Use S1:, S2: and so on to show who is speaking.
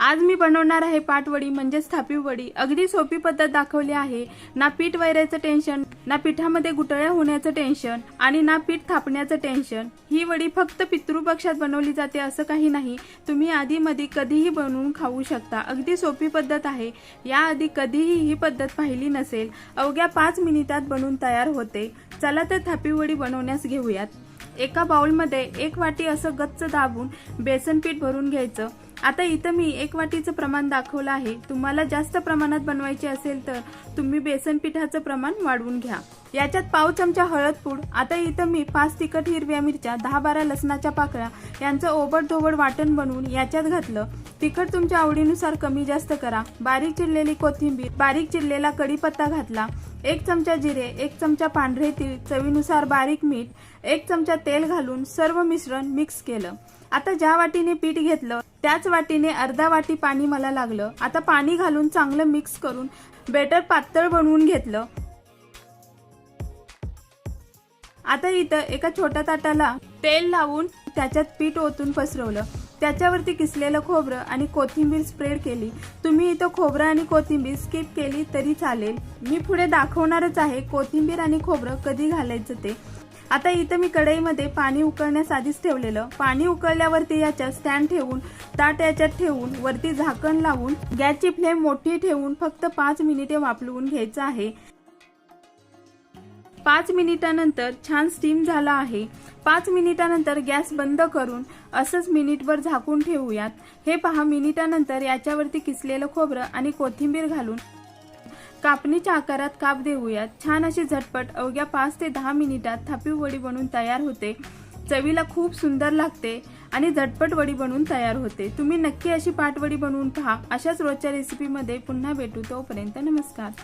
S1: आज मी बनवणार आहे पाटवडी म्हणजेच थापी वडी. अगदी सोपी पद्धत दाखवली आहे. ना पीठ वैरायचं टेन्शन ना पिठामध्ये गुटळ्या होण्याचं टेन्शन आणि ना पीठ थापण्याचं टेन्शन ही वडी फक्त पितृपक्षात बनवली जाते असं काही नाही. तुम्ही आधी मध्ये कधीही बनवून खाऊ शकता. अगदी सोपी पद्धत आहे. याआधी कधीही ही पद्धत पाहिली नसेल. अवघ्या पाच मिनिटात बनवून तयार होते. चला तर थापी वडी बनवण्यास घेऊयात. एका बाउलमध्ये एक वाटी असं गच्च दाबून बेसन पीठ भरून घ्यायचं. आता इथं मी एक वाटीचं प्रमाण दाखवलं आहे. तुम्हाला जास्त प्रमाणात बनवायचे असेल तर तुम्ही बेसन पिठाचं प्रमाण वाढवून घ्या. याच्यात पाव चमचा हळद पूड आता इथं मी पाच तिखट हिरव्या मिरच्या दहा बारा लसणाच्या पाकळ्या यांचं ओबड धोबड वाटण बनवून याच्यात घातलं. तिखट तुमच्या आवडीनुसार कमी जास्त करा. बारीक चिरलेली कोथिंबीर बारीक चिरलेला कढीपत्ता घातला. एक चमचा जिरे एक चमचा पांढरे तीळ चवीनुसार बारीक मीठ एक चमचा तेल घालून सर्व मिश्रण मिक्स केलं. आता ज्या वाटीने पीठ घेतलं त्याच वाटीने अर्धा वाटी पाणी मला लागलं. आता पाणी घालून चांगलं मिक्स करून बेटर पातळ बनवून घेतलं. आता इथं एका छोट्या ताटाला तेल लावून त्याच्यात पीठ ओतून पसरवलं. त्याच्यावरती किसलेलं खोबरं आणि कोथिंबीर स्प्रेड केली. तुम्ही इथं खोबरं आणि कोथिंबीर स्किप केली तरी चालेल. मी पुढे दाखवणारच आहे कोथिंबीर आणि खोबरं कधी घालायचं ते. आता इथं मी कढईमध्ये पाणी उकळण्यास आधीच ठेवलेलं. पाणी उकळल्यावरती याच्यात स्टँड ठेवून ताट याच्यात ठेवून वरती झाकण लावून गॅसची फ्लेम मोठी ठेवून फक्त पाच मिनिटे वापरून घ्यायचं आहे. पाच मिनिटानंतर छान स्टीम झाला आहे. पाच मिनिटानंतर गॅस बंद करून असंच मिनिटभर झाकून ठेवूयात. हे पहा मिनिटानंतर याच्यावरती किसलेलं खोबरं आणि कोथिंबीर घालून कापणीच्या आकारात काप देऊयात. छान अशी झटपट अवघ्या पाच ते दहा मिनिटात थापी वडी बनून तयार होते. चवीला खूप सुंदर लागते आणि झटपट वडी बनवून तयार होते. तुम्ही नक्की अशी पाटवडी बनवून पहा. अशाच रोजच्या रेसिपीमध्ये पुन्हा भेटू तोपर्यंत नमस्कार.